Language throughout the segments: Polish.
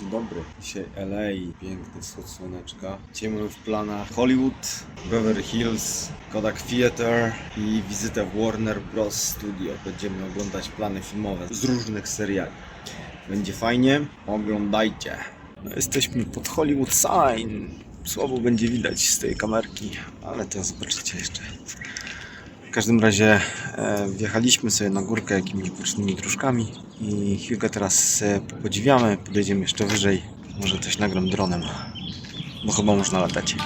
Dzień dobry. Dzisiaj LA, piękny wschód słoneczka. Dzisiaj w planach Hollywood, Beverly Hills, Kodak Theater i wizytę w Warner Bros. Studio. Będziemy oglądać plany filmowe z różnych seriali. Będzie fajnie, oglądajcie. No, jesteśmy pod Hollywood Sign. Słabo będzie widać z tej kamerki, ale to zobaczycie jeszcze. Każdym razie e, wjechaliśmy sobie na górkę jakimiś bocznymi dróżkami i chwilkę teraz podziwiamy, podejdziemy jeszcze wyżej. Może coś nagram dronem, bo chyba można latać.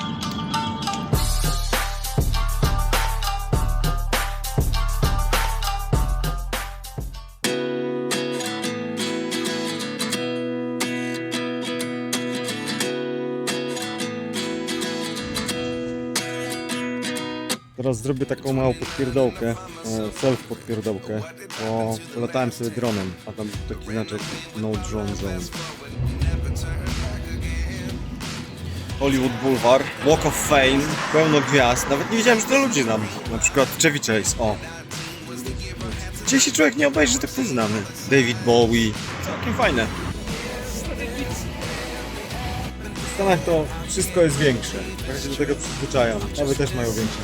Teraz zrobię taką małą podpierdołkę, self podpierdołkę, bo polatałem sobie dronem, a tam taki znaczek no drone zone. Hollywood Boulevard, Walk of Fame, pełno gwiazd, nawet nie wiedziałem, że to ludzi znam, na przykład Chevy Chase, o. Gdzie się człowiek nie obejrzy, tak poznamy. David Bowie, całkiem fajne. W Stanach to wszystko jest większe, tak się do tego przyzwyczają, wy też mają większe.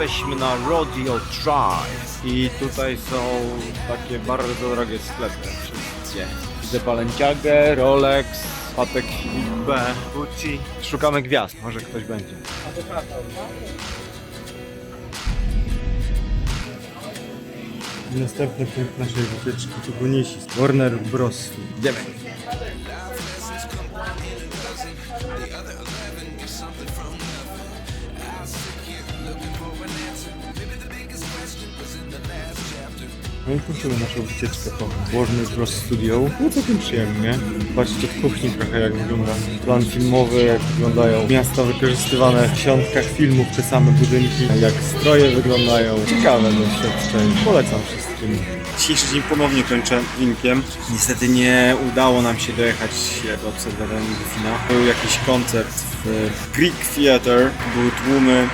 Jesteśmy na Rodeo Drive i tutaj są takie bardzo drogie sklepy wszystkie. Widzę Balenciagę, Rolex, Patek Philippe, Gucci. Szukamy gwiazd, może ktoś będzie. Następny punkt naszej wycieczki to Gunisist. Warner Bros. Idziemy. No i kończymy naszą wycieczkę po Warner Bros. Studio. No całkiem przyjemnie. Patrzcie w kuchni trochę jak wygląda plan filmowy, jak wyglądają miasta wykorzystywane w świątkach filmów, te same budynki, jak stroje wyglądają. Ciekawe doświadczenie. Polecam wszystkim. Dzisiejszy dzień ponownie kończę winkiem. Niestety nie udało nam się dojechać jako obserwatorem Delfina. Był jakiś koncert w Greek Theater, były tłumy,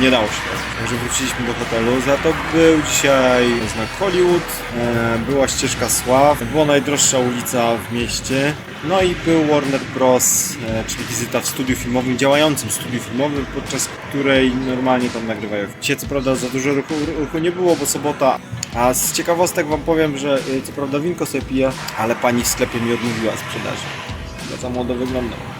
nie dało się. Także wróciliśmy do hotelu. Za to był dzisiaj znak Hollywood, e, była ścieżka Sław, była najdroższa ulica w mieście. No i był Warner Bros., e, czyli wizyta w studiu filmowym, działającym studiu filmowym, podczas której normalnie tam nagrywają. Dzisiaj co prawda za dużo ruchu, ruchu nie było, bo sobota. A z ciekawostek wam powiem, że e, co prawda winko sobie piję, ale pani w sklepie mi odmówiła sprzedaży. Za młodo wyglądał.